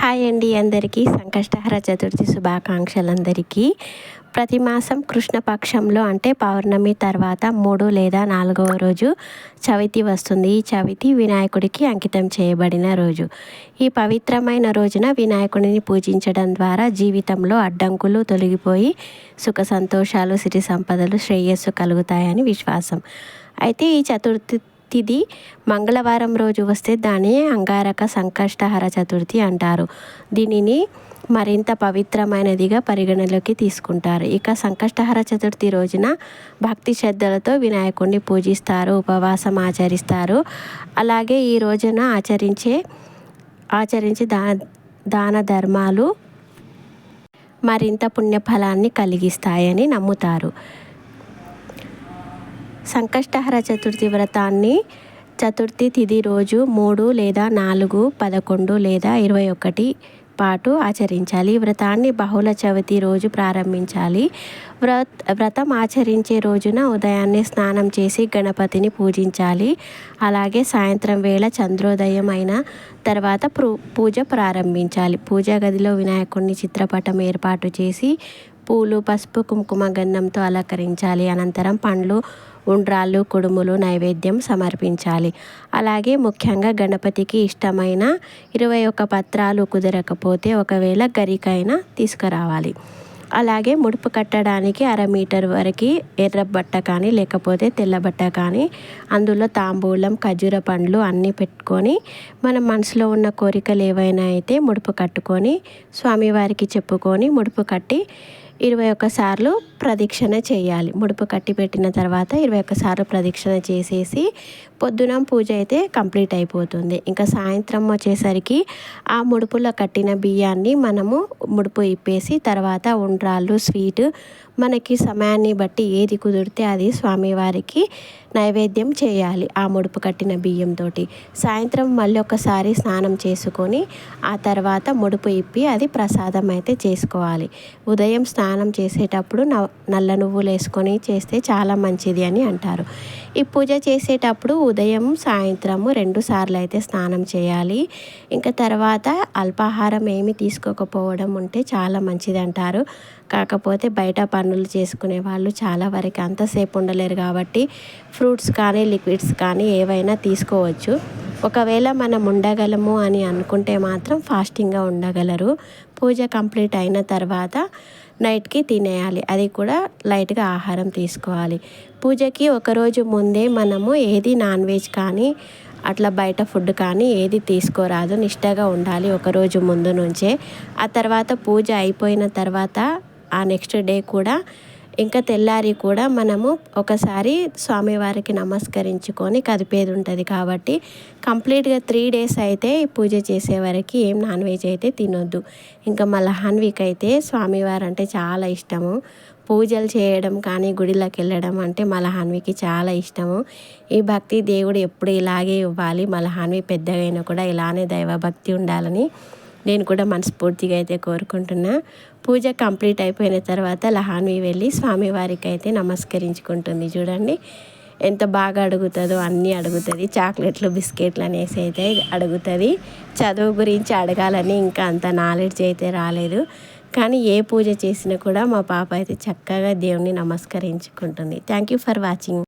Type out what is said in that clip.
Hi అండి అందరికీ. సంకష్టహర చతుర్థి శుభాకాంక్షలందరికీ. ప్రతి మాసం కృష్ణపక్షంలో అంటే పౌర్ణమి తర్వాత మూడు లేదా నాలుగవ రోజు చవితి వస్తుంది. ఈ చవితి వినాయకుడికి అంకితం చేయబడిన రోజు. ఈ పవిత్రమైన రోజున వినాయకుడిని పూజించడం ద్వారా జీవితంలో అడ్డంకులు తొలగిపోయి సుఖ సంతోషాలు సిరి సంపదలు శ్రేయస్సు కలుగుతాయని విశ్వాసం. అయితే ఈ చతుర్థి తిది మంగళవారం రోజు వస్తే దాన్ని అంగారక సంకష్టహర చతుర్థి అంటారు. దీనిని మరింత పవిత్రమైనదిగా పరిగణలోకి తీసుకుంటారు. ఇక సంకష్టహర చతుర్థి రోజున భక్తి శ్రద్ధలతో వినాయకుడిని పూజిస్తారు ఉపవాసం ఆచరిస్తారు. అలాగే ఈ రోజున ఆచరించే ఆచరించి దా దాన ధర్మాలు మరింత పుణ్యఫలాన్ని కలిగిస్తాయని నమ్ముతారు. సంకష్టహర చతుర్థి వ్రతాన్ని చతుర్థి తిథి రోజు మూడు లేదా నాలుగు పదకొండు లేదా ఇరవై ఒకటి పాటు ఆచరించాలి. వ్రతాన్ని బహుళ చవితి రోజు ప్రారంభించాలి. వ్రత్ వ్రతం ఆచరించే రోజున ఉదయాన్నే స్నానం చేసి గణపతిని పూజించాలి. అలాగే సాయంత్రం వేళ చంద్రోదయం అయిన తర్వాత పూజ ప్రారంభించాలి. పూజా గదిలో వినాయకుడిని చిత్రపటం ఏర్పాటు చేసి పూలు పసుపు కుంకుమ గంధంతో అలంకరించాలి. అనంతరం పండ్లు ఉండ్రాళ్ళు కుడుములు నైవేద్యం సమర్పించాలి. అలాగే ముఖ్యంగా గణపతికి ఇష్టమైన ఇరవై ఒక పత్రాలు కుదరకపోతే ఒకవేళ గరికైనా తీసుకురావాలి. అలాగే ముడుపు కట్టడానికి అర మీటర్ వరకు ఎర్ర బట్ట కానీ లేకపోతే తెల్ల బట్ట కానీ అందులో తాంబూలం ఖజూర పండ్లు అన్నీ పెట్టుకొని మన మనసులో ఉన్న కోరికలు ఏవైనా అయితే ముడుపు కట్టుకొని స్వామివారికి చెప్పుకొని ముడుపు కట్టి ఇరవై ఒక్కసార్లు ప్రదక్షిణ చేయాలి. ముడుపు కట్టి పెట్టిన తర్వాత ఇరవై ఒక్కసార్లు ప్రదక్షిణ చేసేసి పొద్దున పూజ అయితే కంప్లీట్ అయిపోతుంది. ఇంకా సాయంత్రం వచ్చేసరికి ఆ ముడుపులో కట్టిన బియ్యాన్ని మనము ముడుపు ఇప్పేసి తర్వాత ఉండ్రాళ్ళు స్వీట్ మనకి సమయాన్ని బట్టి ఏది కుదిరితే అది స్వామివారికి నైవేద్యం చేయాలి ఆ ముడుపు కట్టిన బియ్యంతో సాయంత్రం మళ్ళీ ఒకసారి స్నానం చేసుకొని ఆ తర్వాత ముడుపు ఇప్పి అది ప్రసాదం అయితే చేసుకోవాలి. ఉదయం స్నానం చేసేటప్పుడు నల్ల నువ్వులు వేసుకొని చేస్తే చాలా మంచిది అని అంటారు. ఈ పూజ చేసేటప్పుడు ఉదయం సాయంత్రము రెండు సార్లు అయితే స్నానం చేయాలి. ఇంకా తర్వాత అల్పాహారం ఏమి తీసుకోకపోవడం ఉంటే చాలా మంచిది అంటారు. కాకపోతే బయట పనులు చేసుకునే వాళ్ళు చాలా వరకు అంతసేపు ఉండలేరు కాబట్టి ఫ్రూట్స్ కానీ లిక్విడ్స్ కానీ ఏవైనా తీసుకోవచ్చు. ఒకవేళ మనం ఉండగలము అని అనుకుంటే మాత్రం ఫాస్టింగ్గా ఉండగలరు. పూజ కంప్లీట్ అయిన తర్వాత నైట్కి తినేయాలి. అది కూడా లైట్గా ఆహారం తీసుకోవాలి. పూజకి ఒకరోజు ముందే మనము ఏది నాన్ వెజ్ కానీ అట్లా బయట ఫుడ్ కానీ ఏది తీసుకోరాదు. నిష్టగా ఉండాలి ఒకరోజు ముందు నుంచే. ఆ తర్వాత పూజ అయిపోయిన తర్వాత ఆ నెక్స్ట్ డే కూడా ఇంకా తెల్లారి కూడా మనము ఒకసారి స్వామివారికి నమస్కరించుకొని కదిపేది ఉంటుంది కాబట్టి కంప్లీట్గా త్రీ డేస్ అయితే పూజ చేసే వరకు ఏం నాన్ వెజ్ అయితే తినొద్దు. ఇంకా మలహాన్విక్ అయితే స్వామివారు అంటే చాలా ఇష్టము. పూజలు చేయడం కానీ గుడిలోకి వెళ్ళడం అంటే మలహాన్వికి చాలా ఇష్టము. ఈ భక్తి దేవుడు ఎప్పుడు ఇలాగే ఇవ్వాలి. మలహాన్వి పెద్దగైనా కూడా ఇలానే దైవభక్తి ఉండాలని నేను కూడా మనస్ఫూర్తిగా అయితే కోరుకుంటున్నా. పూజ కంప్లీట్ అయిపోయిన తర్వాత లహాన్వి వెళ్ళి స్వామివారికి అయితే నమస్కరించుకుంటుంది చూడండి. ఎంత బాగా అడుగుతుందో అన్నీ అడుగుతుంది. చాక్లెట్లు బిస్కెట్లు అనేసి అయితే అడుగుతుంది. చదువు గురించి అడగాలని ఇంకా అంత నాలెడ్జ్ అయితే రాలేదు. కానీ ఏ పూజ చేసినా కూడా మా పాప అయితే చక్కగా దేవుణ్ణి నమస్కరించుకుంటుంది. Thank you for watching.